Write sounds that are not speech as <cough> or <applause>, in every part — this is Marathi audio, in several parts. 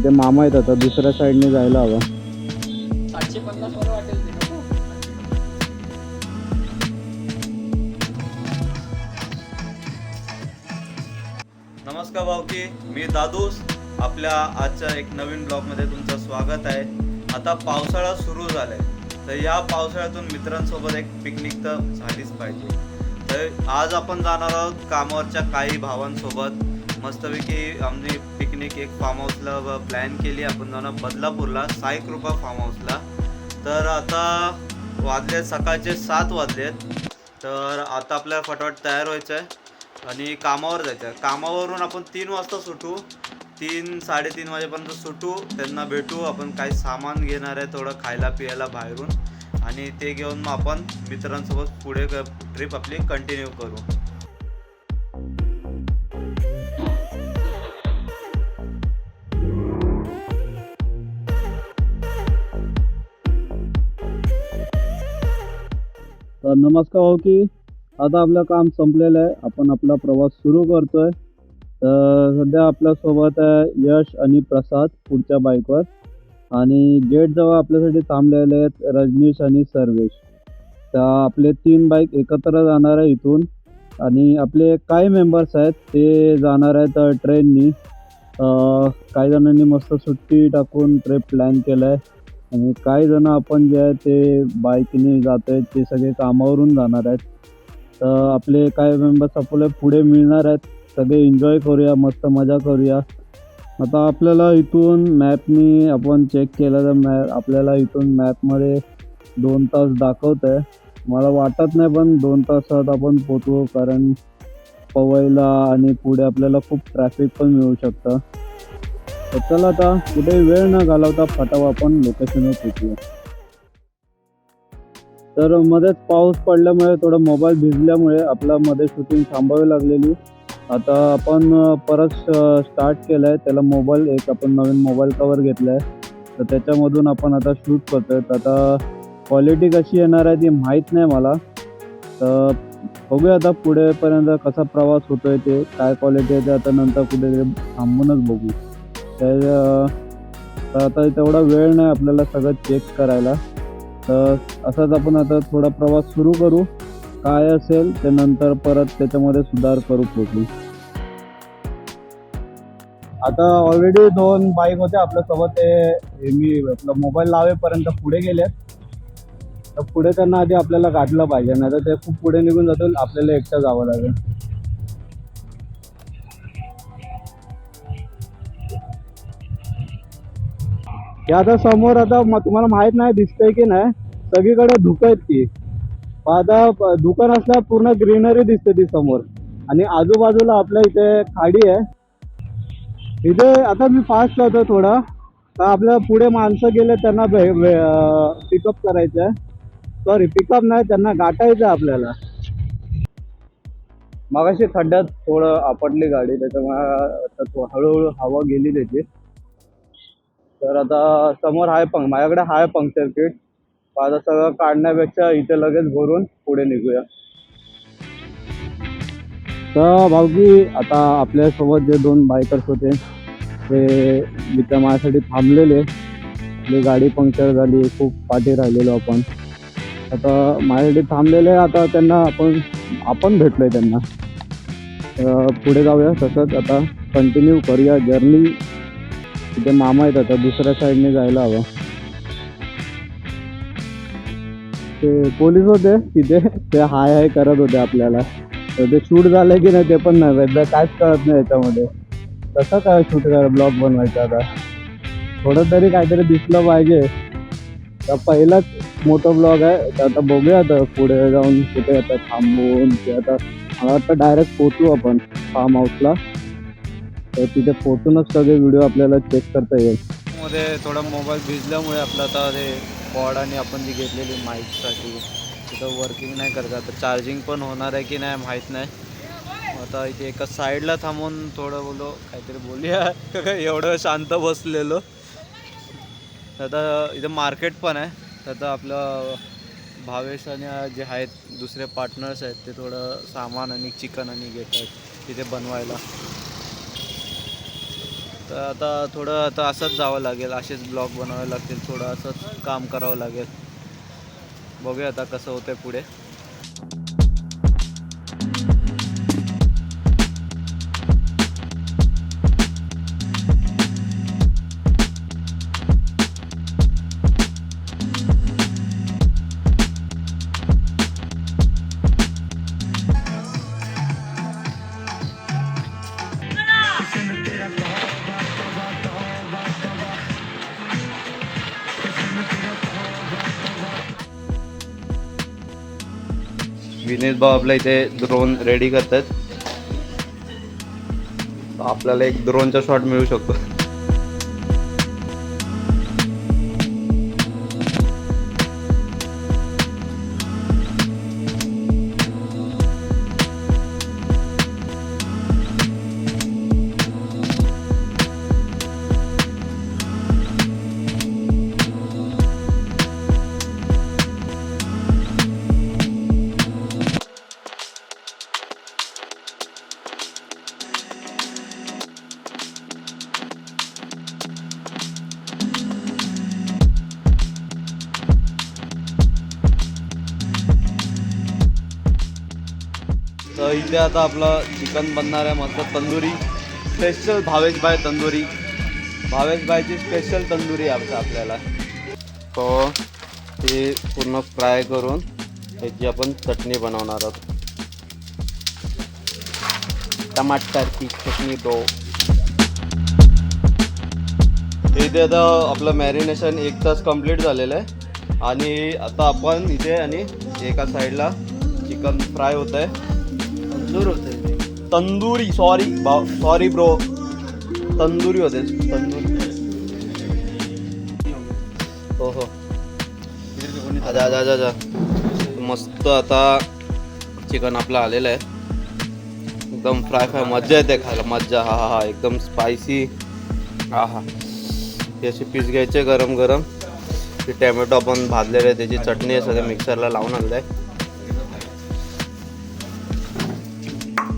तिथे मामा आहेत आता दुसऱ्या साईडने जायला हवा. सातशे पन्नास वर वाटेल ते नको नमस्कार भाऊकी मी दादूस. आपल्या आजच्या एक नवीन ब्लॉगमध्ये तुमचं स्वागत आहे. आता पावसाळा सुरू झालाय. तर या पावसाळ्यातून मित्रांसोबत एक पिकनिक तर झालीच पाहिजे. तर आज आपण जाणार आहोत कामावरच्या काही भावांसोबत. मस्तपैकी आम्ही पिकनिक एक फार्म हाऊसला प्लॅन केली. आपण जाणं बदलापूरला साई कृपा फार्म हाऊसला तर आता वाजले सकाळचे सात वाजलेत तर आता आपल्याला फटाफट तयार व्हायचं आहे आणि कामावर जायचं आहे. कामावरून आपण तीन वाजता सुटू. तीन साडेतीन वाजेपर्यंत सुटू. त्यांना भेटू. आपण काही सामान घेणार आहे थोडं खायला पियाला बाहेरून. आणि ते घेऊन मग आपण मित्रांसोबत पुढे ट्रिप आपली कंटिन्यू करू. तर नमस्कार हो की. आता आपलं काम संपलेलं आहे. आपण आपला प्रवास सुरू करतोय. तर सध्या आपल्यासोबत आहे यश आणि प्रसाद पुढच्या बाईकवर. आणि गेट जवळ आपल्यासाठी थांबलेले आहेत रजनीश आणि सर्वेश. तर आपले तीन बाईक एकत्र जाणार आहे इथून. आणि आपले काही मेंबर्स आहेत ते जाणार आहेत ट्रेननी काही जणांनी मस्त सुट्टी टाकून ट्रिप प्लॅन केलं आहे आणि काही जण आपण जे आहे ते बाईकने जात आहेत ते सगळे कामावरून जाणार आहेत. तर आपले काही मेंबर्स आपल्याला पुढे मिळणार आहेत. सगळे एन्जॉय करूया मस्त मजा करूया. आता आपल्याला इथून मॅपनी आपण चेक केलं तर मॅ आपल्याला इथून मॅपमध्ये दोन तास दाखवत आहे मला वाटत नाही पण दोन तासात आपण पोचवू कारण पवईला आणि पुढे आपल्याला खूप ट्रॅफिक पण मिळू शकतं. तर चला आता कुठे वेळ न घालवता फटावा आपण लोकेशनवर पोचूया तर मध्येच पाऊस पडल्यामुळे थोडं मोबाईल भिजल्यामुळे आपल्या मध्ये शूटिंग थांबावी लागलेली. आता आपण परत स्टार्ट केलं आहे त्याला मोबाईल एक आपण नवीन मोबाईल कवर घेतला आहे तर त्याच्यामधून आपण आता शूट करतोय. तर आता क्वालिटी कशी येणार आहे ती माहीत नाही मला. तर बघूया आता पुढेपर्यंत कसा प्रवास होतोय ते काय क्वालिटी आहे ते आता नंतर कुठे थांबूनच बघू. तर आता तेवढा वेळ नाही आपल्याला सगळं चेक करायला. तर असाच आपण आता थोडा प्रवास सुरू करू. काय असेल ते नंतर परत त्याच्यामध्ये सुधार करू पुढे आता ऑलरेडी दोन बाईक होते आपल्यासोबत ते मी आपला मोबाईल लावेपर्यंत पुढे गेले तर पुढे त्यांना आधी आपल्याला गाठलं पाहिजे. नाही तर ते खूप पुढे निघून जातील. आपल्याला एकटं जावं लागेल. हे आता समोर आता तुम्हाला माहीत नाही दिसतंय की नाही सगळीकडे धुकं आहेत की आता दुकान असल्या पूर्ण ग्रीनरी दिसते ती समोर. आणि आजूबाजूला आपल्या इथे खाडी आहे. इथे आता मी फास्ट लावतो थोडा. तर आपल्या पुढे माणसं गेले त्यांना पिकअप करायचं आहे सॉरी पिकअप नाही त्यांना गाठायचं आहे आपल्याला. मगाशी खड्ड्यात थोडं आपटली गाडी त्याच्यामुळे हळूहळू हवा गेली त्याची. तर आता समोर आहे पंक माझ्याकडे आहे पंक्चर किट. आता सगळं काढण्यापेक्षा इथे लगेच भरून पुढे निघूया. तर भाऊकी आता आपल्यासोबत जे दोन बायकर्स होते ते इथं माझ्यासाठी थांबलेले. आपली गाडी पंक्चर झाली खूप पाठी राहिलेलो आपण. आता माझ्यासाठी थांबलेले आता त्यांना आपण आपण भेटलोय त्यांना. पुढे जाऊया तसंच आता कंटिन्यू करूया जर्नी तिथे मामा आहेत आता दुसऱ्या साईडने जायला हवं. ते पोलीस होते तिथे ते हाय हाय करत होते आपल्याला. तर ते शूट झालं की नाही ते पण नाही एकदा काहीच कळत नाही याच्यामध्ये. कसं काय शूट करा ब्लॉग बनवायचा आता? थोडं तरी काहीतरी दिसलं पाहिजे. तर पहिलाच मोठं ब्लॉग आहे तर आता बघूया आता पुढे जाऊन कुठे आता थांबून ते आता मला वाटतं डायरेक्ट पोचू आपण फार्म हाऊसला तर तिथे पोचूनच सगळे व्हिडिओ आपल्याला चेक करता येईल. मध्ये थोडा मोबाईल भिजल्यामुळे आपलं आता ते कॉड आणि आपण जी घेतलेली माईकसाठी तिथं वर्किंग नाही करत. आता चार्जिंग पण होणार आहे की नाही माहीत नाही. आता इथे एका साईडला थांबून थोडं बोलो काहीतरी बोलूया. <laughs> एवढं शांत बसलेलो. आता इथं मार्केट पण आहे. तर आता आपलं भावेश आणि जे आहेत दुसरे पार्टनर्स आहेत ते थोडं सामान आणि चिकन आणि घेत आहेत तिथे बनवायला. तर आता थोडं आता असंच जावं लागेल असेच ब्लॉग बनवावे लागतील थोडं असंच काम करावं लागेल. बघूया आता कसं होतं पुढे. विनेश भाऊ आपल्या इथे ड्रोन रेडी करतात. आपल्याला एक ड्रोनचा शॉट मिळू शकतो. सध्या आता आपलं चिकन बनणार आहे मस्त तंदुरी. स्पेशल भावेश बाय तंदुरी. भावेश बायची स्पेशल तंदुरी आहे आपल्याला. तो ते पूर्ण फ्राय करून त्याची आपण चटणी बनवणार आहोत. टमाटरची चटणी दो इथे आता आपलं मॅरिनेशन एक तास कंप्लीट झालेलं आहे. आणि आता आपण इथे आणि एका साईडला चिकन फ्राय होत आहे तंदूर होते. Tandoori sorry sorry bro tandoori होते तंदुरी. हो हो आजा आजा आजा. मस्त आता चिकन आपलं आलेलं आहे. एकदम फ्राय फ्राय मज्जा येते खायला. मज्जा हा हा हा. एकदम स्पायसी हा हा. हे पीस घ्यायचे गरम गरम ते टॅमॅटो आपण भाजलेले आहे त्याची चटणी सगळं मिक्सरला लावून आणलं आहे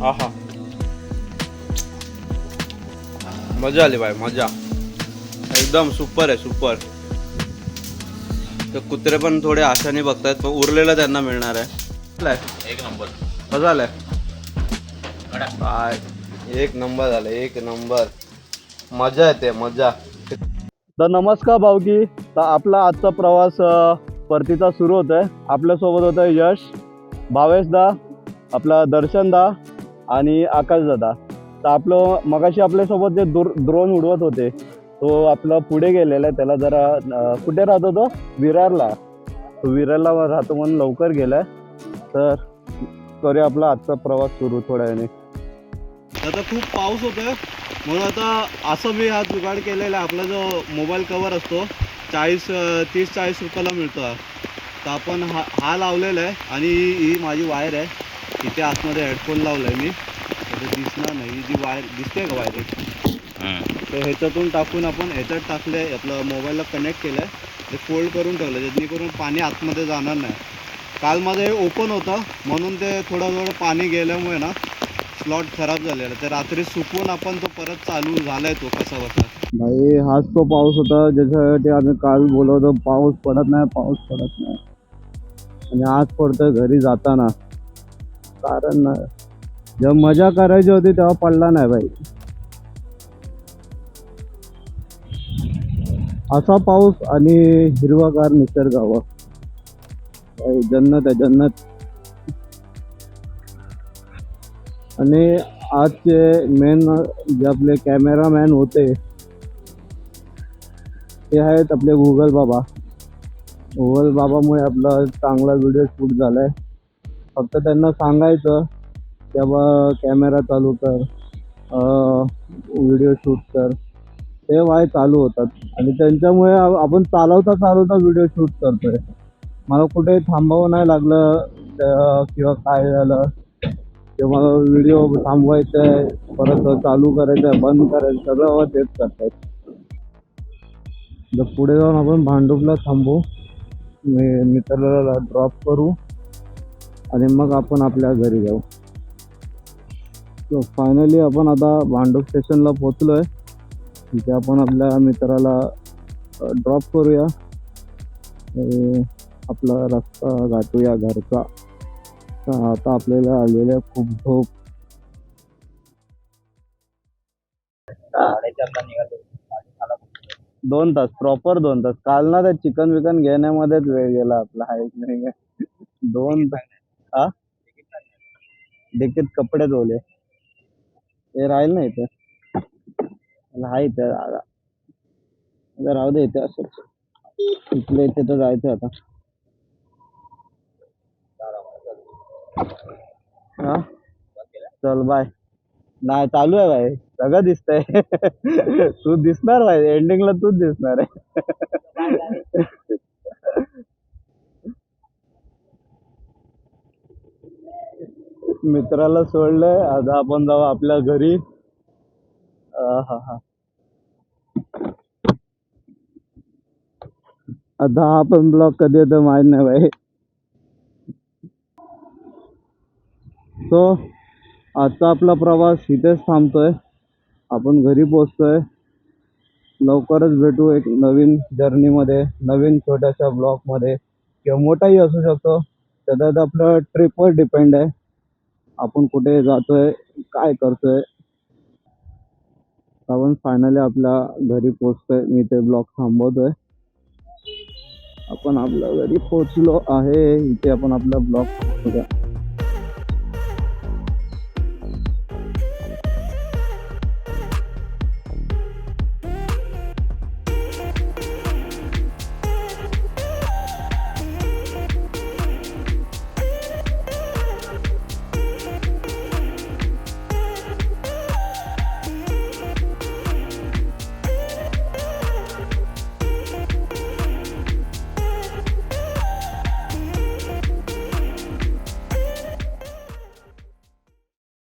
आहा. मजा आली बाय मजा. एकदम सुपर आहे सुपर ते कुत्रे पण थोडे आशाने बघतायत पण उरलेलं त्यांना मिळणार आहे? एक नंबर. कसं आलंय. काय एक नंबर झालं एक नंबर. मजा येते मजा. तर नमस्कार भाऊकी. तर आपला आजचा प्रवास परतीचा सुरू होत आहे आपल्यासोबत होतं यश. भावेशदा आपला दर्शनदा आणि आकाशदादा तर आपलं मगाशी आपल्यासोबत जे ड्रोन उडवत होते तो आपला पुढे गेलेला आहे. त्याला जरा कुठे राहतो तो विरारला. तो विरारला राहतो म्हणून लवकर गेलाय. तर करूया आपला आजचा प्रवास सुरू थोड्या वेळाने. आता खूप पाऊस होतोय. म्हणून आता असं मी हा जुगाड केलेला आहे. आपला जो मोबाईल कवर असतो चाळीस तीस चाळीस रुपयाला मिळतो. तर आपण हा हा लावलेला आहे आणि ही माझी वायर आहे. इथे आतमध्ये हेडफोन लावला आहे मी. तर दिसणार नाही. ही जी वायर दिसते का वायर तर ह्याच्यातून टाकून आपण ह्याच्यात टाकले आपलं मोबाईलला कनेक्ट केलं आहे ते फोल्ड करून ठेवलं जेणेकरून पाणी आतमध्ये जाणार नाही. काल माझं हे ओपन होतं. म्हणून ते थोडं थोडं पाणी गेल्यामुळे ना स्लॉट खराब झालेला. ते रात्री सुकवून आपण तो परत चालू झालाय तो कसा बसा. भाई हाच तो पाऊस होता. ज्याच्यासाठी आम्ही काल बोलवतो पाऊस पडत नाही पाऊस पडत नाही. आणि आज पडतोय घरी जाताना. कारण जेव्हा मजा करायची होती तेव्हा पडला नाही भाई. असा पाऊस आणि हिरवागार निसर्गावर जन्नत आहे जन्नत. आणि आजचे मेन जे आपले कॅमेरामॅन होते ते आहेत आपले गुगल बाबा. गुगल बाबामुळे आपला चांगला व्हिडिओ शूट झालाय. फक्त त्यांना सांगायचं की बाबा कॅमेरा चालू कर व्हिडिओ शूट कर. ते वाय चालू होतात. आणि त्यांच्यामुळे आपण चालवता चालवता व्हिडिओ शूट करतोय. मला कुठे थांबावं नाही लागलं किंवा काय झालं किंवा व्हिडिओ थांबवायचा आहे परत चालू करायचं आहे बंद करायचं सगळं बाबा तेच करतायत. जर पुढे जाऊन आपण भांडूपला थांबू मी मित्राला ड्रॉप करू. आणि मग आपण आपल्या घरी जाऊ. फायनली आपण आता भांडूप स्टेशनला पोचलो आहे तिथे आपण आपल्या मित्राला ड्रॉप करूया. आपला रस्ता गाठूया घरचा. आता आपल्याला आलेल्या खूप झोप. दोन तास प्रॉपर दोन तास. काल ना त्या चिकन विकन घेण्यामध्येच वेळ गेला आपला. आहे नाही? दोन तास. हा? तिकीट कपडे धुवले. ते राहील ना इथे? आहे इथे राहू दे इथे असंच. इथलं इथे तर जायचं आता. हा? चल बाय नाही चालू आहे भाई सगळं दिसतंय. <laughs> तू दिसणार भाई एंडिंगला तूच दिसणार आहे. <laughs> मित्राला सोडलंय. आता आपण जाऊ आपल्या घरी. आता हा पण कधी येतो माहीत नाही भाई तो आजचा आपला प्रवास इथेच थांबतोय. आपण घरी पोचतोय लवकरच भेटू एक नवीन जर्नीमध्ये नवीन छोट्याशा ब्लॉकमध्ये किंवा मोठाही असू शकतो. त्याच्यात आपलं ट्रिपवर डिपेंड आहे. आपण कुठे जातोय काय करतोय? आपण फायनली आपल्या घरी पोचतोय मी ते ब्लॉक थांबवतोय. आपण आपल्या घरी पोचलो आहे. इथे आपण आपला ब्लॉग